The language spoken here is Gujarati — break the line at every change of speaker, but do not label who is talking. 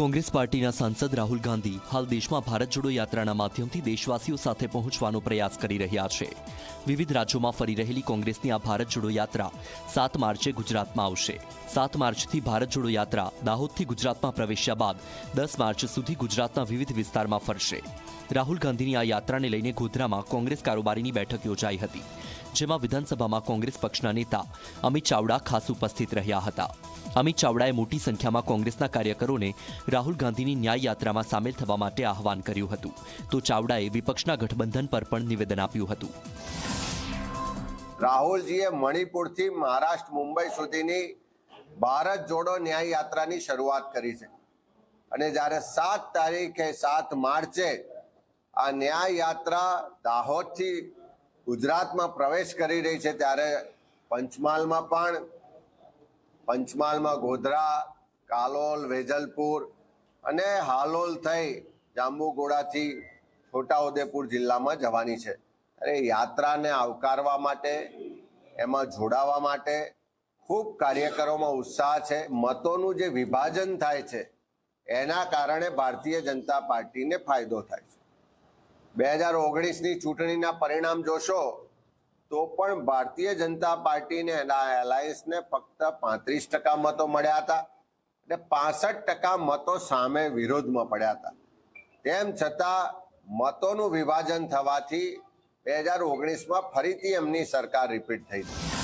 કોંગ્રેસ પાર્ટીના સાંસદ રાહુલ ગાંધી હાલ દેશમાં ભારત જોડો યાત્રાના માધ્યમથી દેશવાસીઓ સાથે પહોંચવાનો પ્રયાસ કરી રહ્યા છે. વિવિધ રાજ્યોમાં ફરી રહેલી કોંગ્રેસની આ ભારત જોડો યાત્રા સાત માર્ચે ગુજરાતમાં આવશે. સાત માર્ચથી ભારત જોડો યાત્રા દાહોદથી ગુજરાતમાં પ્રવેશ્યા બાદ દસ માર્ચ સુધી ગુજરાતના વિવિધ વિસ્તારમાં ફરશે. રાહુલ ગાંધીની આ યાત્રાને લઈને ગોધરામાં કોંગ્રેસ કારોબારીની બેઠક યોજાઈ હતી. જેમાં વિધાનસભામાં કોંગ્રેસ પક્ષના નેતા અમિત ચાવડા ખાસ ઉપસ્થિત રહ્યા હતા. અમિત ચાવડાએ મોટી સંખ્યામાં કોંગ્રેસના કાર્યકરોને રાહુલ ગાંધીની ન્યાય યાત્રામાં સામેલ થવા માટે આહવાન કર્યું હતું. તો ચાવડાએ વિપક્ષના ગઠબંધન પર પણ નિવેદન આપ્યું હતું.
રાહુલજીએ મણિપુરથી મહારાષ્ટ્ર, મુંબઈ સુધીની ભારત જોડો ન્યાય યાત્રાની શરૂઆત કરી છે. અને જ્યારે સાત તારીખે સાત માર્ચે આ ન્યાય યાત્રા દાહોદથી ગુજરાતમાં પ્રવેશ કરી રહી છે ત્યારે પંચમહાલમાં પણ, પંચમહાલમાં ગોધરા, કાલોલ, વેજલપુર અને હાલોલ થઈ જાંબુગોડાથી છોટાઉદેપુર જિલ્લામાં જવાની છે. અરે યાત્રાને આવકારવા માટે, એમાં જોડાવા માટે ખૂબ કાર્યકરોમાં ઉત્સાહ છે. મતોનું જે વિભાજન થાય છે, એના કારણે ભારતીય જનતા પાર્ટીને ફાયદો થાય છે. બે હજાર ઓગણીસની ચૂંટણીના પરિણામ જોશો, તો પણ ભારતીય જનતા પાર્ટીને એના એલાયન્સને ફક્ત પાંત્રીસ ટકા મતો મળ્યા હતા અને પાસઠ ટકા મતો સામે વિરોધમાં પડ્યા હતા. તેમ છતાં મતોનું વિભાજન થવાથી બે હજાર ઓગણીસમાં ફરીથી એમની સરકાર રિપીટ થઈ. હતી